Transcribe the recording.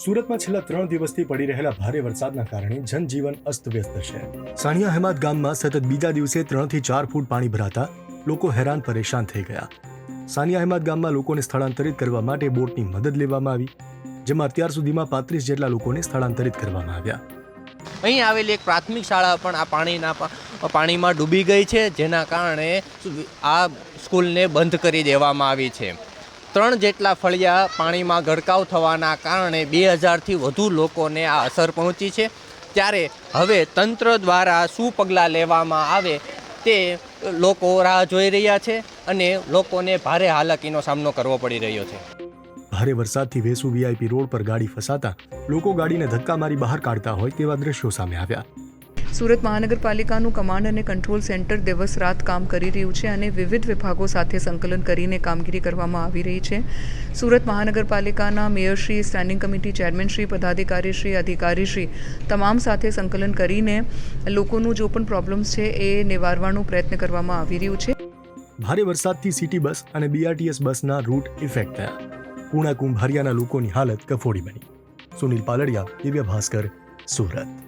સુરતમાં છેલ્લા ત્રણ દિવસથી પડી રહેલા ભારે વરસાદના કારણે જનજીવન અસ્તવ્યસ્ત છે. સાણિયા હેમાદ ગામમાં સતત બીજા દિવસે ત્રણથી ચાર ફૂટ પાણી ભરાતા લોકો હેરાન પરેશાન થઈ ગયા. સાનિયા હેમાદ ગામમાં લોકોને સ્થળાંતરિત કરવા માટે બોટની મદદ લેવામાં આવી, જેમાં અત્યાર સુધીમાં પાંત્રીસ જેટલા લોકોને સ્થળાંતરિત કરવામાં આવ્યા. અહીં આવેલી એક પ્રાથમિક શાળા પણ આ પાણીના પાણીમાં ડૂબી ગઈ છે, જેના કારણે આ સ્કૂલને બંધ કરી દેવામાં આવી છે. ત્રણ જેટલા ફળિયા પાણીમાં ગરકાવ થવાના કારણે બે હજારથી વધુ લોકોને આ અસર પહોંચી છે. ત્યારે હવે તંત્ર દ્વારા શું પગલાં લેવામાં આવે તે લોકો રાહ જોઈ રહ્યા છે અને લોકોને ભારે હાલાકીનો સામનો કરવો પડી રહ્યો છે. ભારે વરસાદથી વેસુ વીઆઈપી રોડ પર ગાડી ફસાતા લોકો ગાડીને ધક્કા મારી બહાર કાઢતા હોય તેવા દ્રશ્યો સામે આવ્યા. સુરત મહાનગરપાલિકાનું કમાન્ડ અને કંટ્રોલ સેન્ટર દિવસ રાત કામ કરી રહ્યું છે અને વિવિધ વિભાગો સાથે સંકલન કરીને કામગીરી કરવામાં આવી રહી છે. સુરત મહાનગરપાલિકાના મેયરશ્રી, સ્ટેન્ડિંગ કમિટી ચેરમેનશ્રી, પદાધિકારીશ્રી, અધિકારીશ્રી તમામ સાથે સંકલન કરીને લોકોનું જો પણ પ્રોબ્લેમ્સ છે એ નિવારવાનો પ્રયત્ન કરવામાં આવી રહ્યું છે. ભારે વરસાદથી સિટી બસ અને બીઆરટીએસ બસના રૂટ ઇફેક્ટ થયા. પૂણા કુંભારિયાના લોકોની હાલત કફોડી બની. Sunil Paldiya, Divya Bhaskar, Surat.